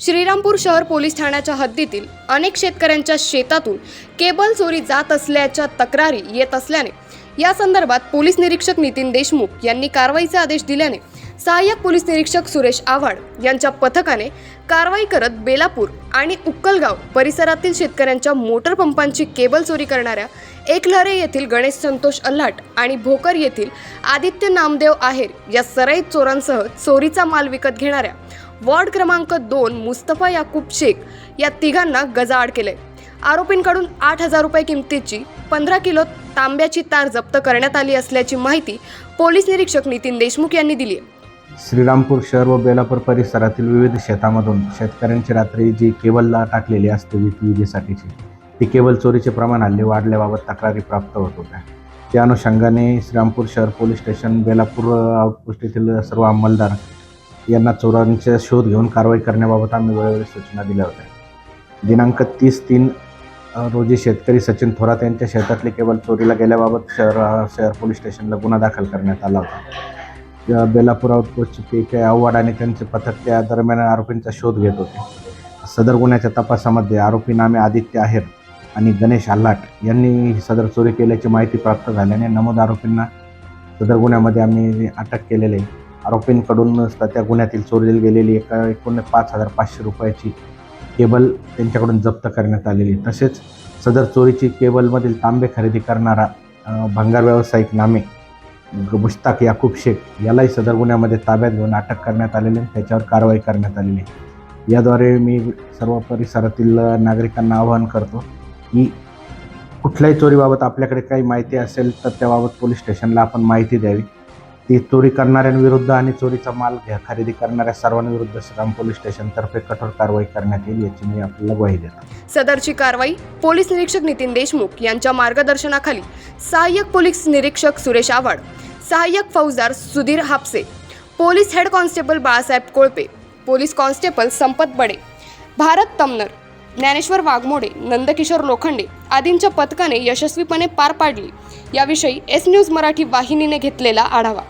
श्रीरामपूर शहर पोलीस ठाण्याच्या हद्दीतील अनेक शेतकऱ्यांच्या शेतातून केबल चोरी जात असल्याच्या तक्रारी येत असल्याने या संदर्भात पोलीस निरीक्षक नितीन देशमुख यांनी कारवाईचे आदेश दिल्याने सहाय्यक पोलीस निरीक्षक सुरेश आव्हाड यांच्या पथकाने कारवाई करत बेलापूर आणि उक्कलगाव परिसरातील शेतकऱ्यांच्या मोटर पंपांची केबल चोरी करणाऱ्या एकलहरे येथील गणेश संतोष अल्हाट आणि भोकर येथील आदित्य नामदेव आहेर या सराईत चोरांसह चोरीचा माल विकत घेणाऱ्या वॉर्ड क्रमांक दोन मुस्तफा याकूब शेख या तिघांना गजाआड केले. आरोपींकडून आठ हजार रुपये किमतीची पंधरा किलो तांब्याची तार जप्त करण्यात आली असल्याची माहिती पोलीस निरीक्षक नितीन देशमुख यांनी दिली आहे. श्रीरामपूर शहर व बेलापूर परिसरातील विविध शेतामधून शेतकऱ्यांची रात्री जी केबलला टाकलेली असते विजेसाठीची ती केबल चोरीचे प्रमाण हल्ली वाढल्याबाबत तक्रारी प्राप्त होत होत्या. त्या अनुषंगाने श्रीरामपूर शहर पोलीस स्टेशन बेलापूर आउटपोस्ट येथील सर्व अंमलदार यांना चोरांचा शोध घेऊन कारवाई करण्याबाबत आम्ही वेळोवेळी सूचना दिल्या होत्या. दिनांक तीस तीन रोजी शेतकरी सचिन थोरात यांच्या शेतातली केबल चोरीला गेल्याबाबत शहर शहर पोलीस स्टेशनला गुन्हा दाखल करण्यात आला होता. बेलापूर आउटपोस्टचे पी आव्हाड आणि त्यांचे पथक त्या दरम्यान आरोपींचा शोध घेत होते. सदर गुन्ह्याच्या तपासामध्ये आरोपी नामे आदित्य आहेर आणि गणेश आल्हाट यांनी सदर चोरी केल्याची माहिती प्राप्त झाल्याने नमूद आरोपींना सदर गुन्ह्यामध्ये आम्ही अटक केलेले आहे. आरोपींकडून त्या गुन्ह्यातील चोरीला गेलेली एका एकूण पाच हजार पाचशे रुपयाची केबल त्यांच्याकडून जप्त करण्यात आलेली तसेच सदर चोरीची केबलमधील तांबे खरेदी करणारा भंगार व्यावसायिक नामे मुश्ताक याकूब शेख यालाही सदर गुन्ह्यामध्ये ताब्यात घेऊन अटक करण्यात आलेली आहे. त्याच्यावर कारवाई करण्यात आलेली आहे. याद्वारे मी सर्व परिसरातील नागरिकांना आवाहन करतो की कुठल्याही चोरीबाबत आपल्याकडे काही माहिती असेल तर त्याबाबत पोलीस स्टेशनला आपण माहिती द्यावी. ती चोरी करणाऱ्यांविरुद्ध आणि चोरीचा माल घ्या खरेदी करणाऱ्या सर्वांविरुद्ध श्रीराम पोलीस स्टेशनतर्फे कठोर कारवाई करण्यात येईल याची मी आपल्याला ग्वाही देतो. सदरची कारवाई पोलीस निरीक्षक नितीन देशमुख यांच्या मार्गदर्शनाखाली सहाय्यक पोलीस निरीक्षक सुरेश आव्हाड सहाय्यक फौजदार Sudhir Hapse police head constable Balasaheb Kolpe police constable Sampat Bade Bharat Tamnar Dnyaneshwar Waghmode Nandkishor Lokhande आदींच्या पथकाने यशस्वीपणे पार पाडली. याविषयी एस न्यूज मराठी वाहिनीने घेतलेला आढावा.